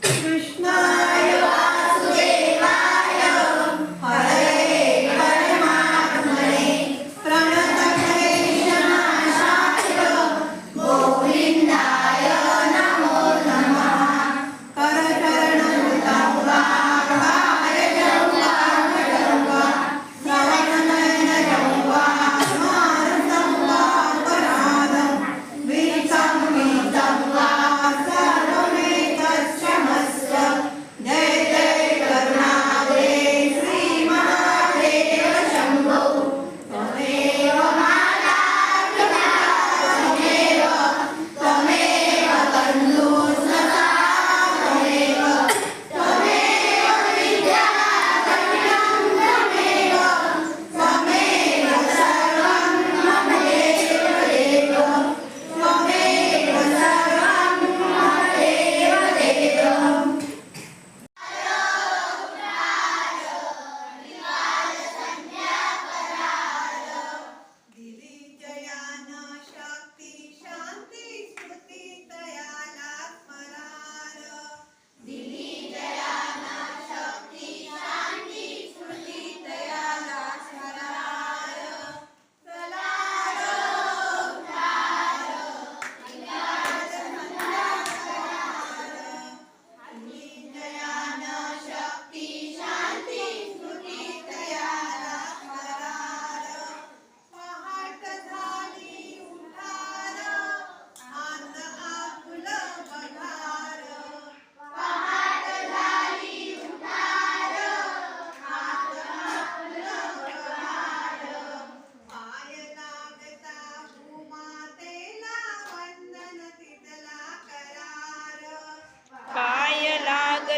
Кришна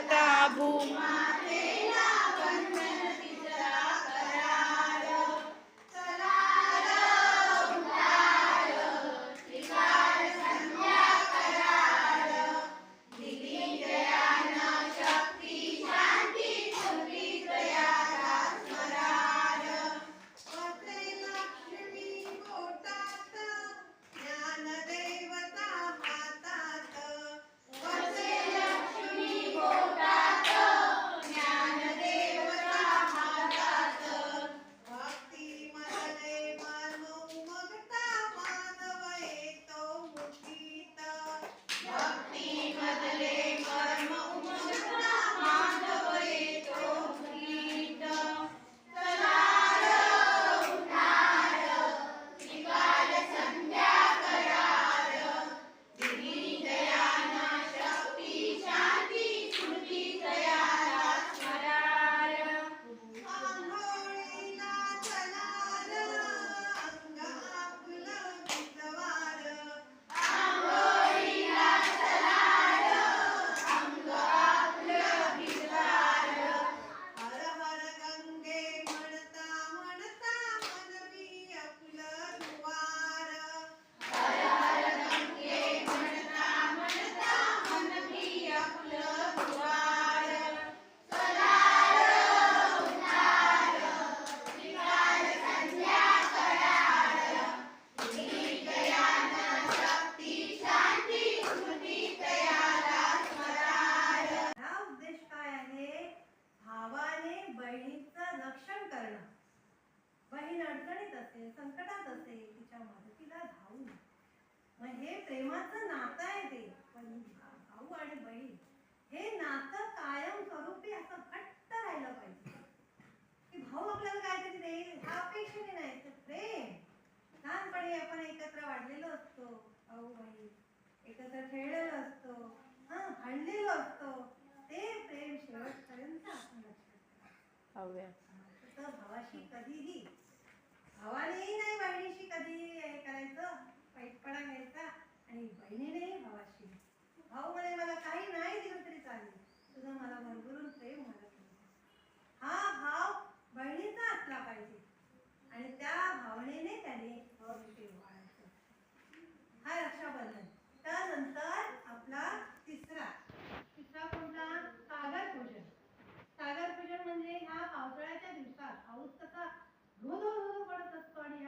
Gustavo. रक्षण करणं. बहीण अडचणीत असेल संकटात असेल तिच्या मदतीला धावून मग हे प्रेमाचं नातं आहे ते. भाऊ आणि बहीण हे नातं कायम स्वरूपी असं घट्ट राहिलं पाहिजे. की भाऊ आपल्याला काहीतरी देईल हा अपेक्षेने नाही. तर प्रेम. लहानपणी आपण एकत्र वाढलेलो असतो. भाऊ बहीण एकत्र खेळलेलो असतो. हा भांडलेलो असतो. ते प्रेम शेवटपर्यंत आपण लक्षात देवाशी कधीही. भावानेही नाही बहिणीशी कधीही हे करायचं. पैठपणा घ्यायचा आणि बहिणीनेही भावाशी. भाऊ म्हणे मला काही नाही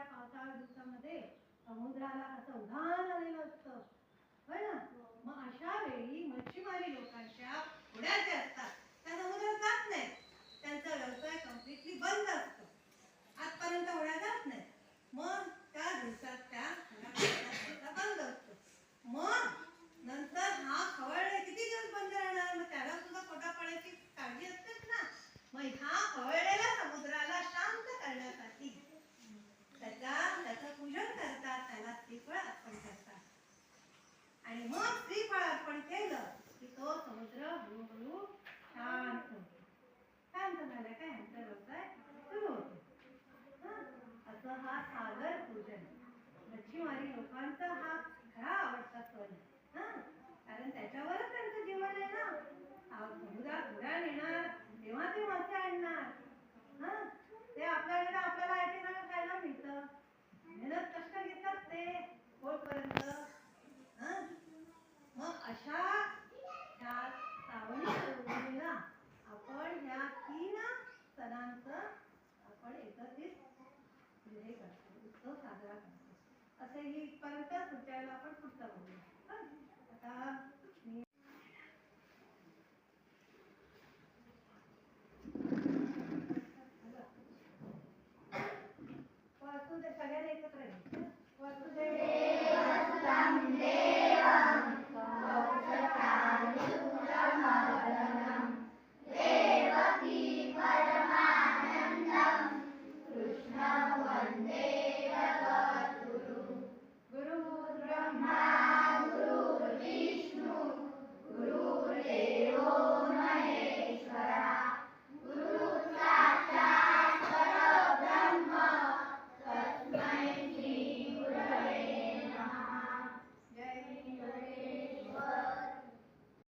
या पावसाळ्या दिवसामध्ये समुद्राला असं उधाण आलेलं असतं. होय ना? हो. मग अशा वेळी मच्छीमारी लोकांना तो समुद्र हळूहळू शांत होतो. शांत झालं काय? आमचा व्यवसाय सुरू होतो. असं हा सागर पूजन. मच्छीमारी लोकांचा हा खरा आवडता सण. कारण त्याच्यावरच त्यांचं जीवन आहे ना. येईपर्यंत पुढच्या वेळेला आपण पुढचं बघू. आता